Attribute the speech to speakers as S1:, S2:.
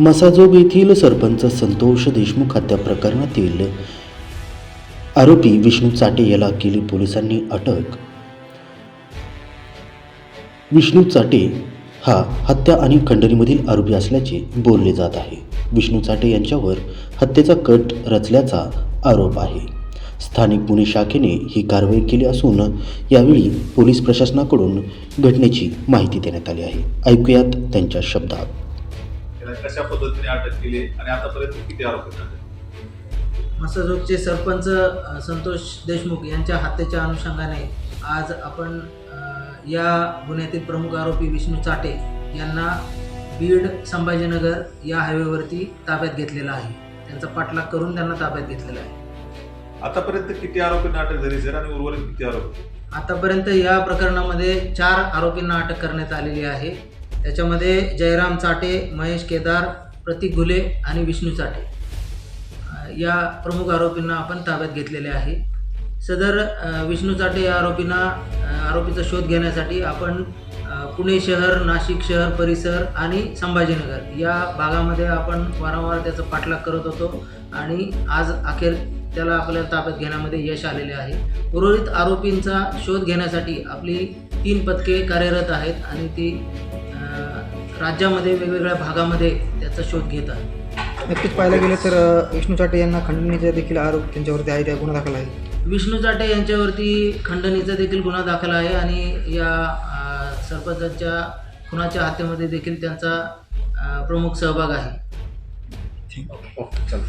S1: मसाजोग येथील सरपंच संतोष देशमुख हत्या प्रकरणातील आरोपी विष्णू चाटे याला केली पोलिसांनी अटक. विष्णू चाटे हा हत्या आणि खंडणीमधील आरोपी असल्याचे बोलले जात आहे. विष्णू चाटे यांच्यावर हत्येचा कट रचल्याचा आरोप आहे. स्थानिक गुन्हे शाखेने ही कारवाई केली असून यावेळी पोलीस प्रशासनाकडून घटनेची माहिती देण्यात आली आहे. ऐकूयात त्यांच्या शब्दात.
S2: कशा पद्धतीने अटक केली आणि आतापर्यंत किती आरोपी
S3: मसाजोगचे सरपंच संतोष देशमुख यांच्या हत्येच्या अनुषंगाने आज आपण या गुन्ह्यातील प्रमुख आरोपी विष्णू चाटे यांना बीड संभाजीनगर या हायवेवरती ताब्यात घेतलेला आहे. त्यांचा पाठलाग करून त्यांना ताब्यात घेतलेला आहे.
S2: आतापर्यंत किती आरोपींना अटक झाली सर आणि उर्वरित किती आरोपी?
S3: आतापर्यंत या प्रकरणामध्ये चार आरोपींना अटक करण्यात आलेली आहे. त्याच्यामध्ये जयराम चाटे महेश केदार प्रतीक घुले आणि विष्णू चाटे. या प्रमुख आरोपींना आपण ताब्यात घेतलेले आहे. सदर विष्णू चाटे या आरोपींना आरोपीचा शोध घेण्यासाठी आपण पुणे शहर नाशिक शहर परिसर आणि संभाजीनगर या भागामध्ये आपण वारंवार त्याचा पाठलाग करत होतो आणि आज अखेर त्याला आपल्याला ताब्यात घेण्यामध्ये यश आलेले आहे. उर्वरित आरोपींचा शोध घेण्यासाठी आपली तीन पथके कार्यरत आहेत आणि ती राज्यामध्ये वेगवेगळ्या भागामध्ये त्याचा शोध घेत आहेत
S4: नक्कीच पाहायला गेलं तर विष्णू चाटे यांना खंडणीचा देखील आरोप त्यांच्यावरती आहे त्या गुन्हा दाखल आहे.
S3: विष्णू चाटे यांच्यावरती खंडणीचा देखील गुन्हा दाखल आहे आणि या सरपंचाच्या खुनाच्या हत्येमध्ये देखील त्यांचा प्रमुख सहभाग आहे.
S2: ओके चल.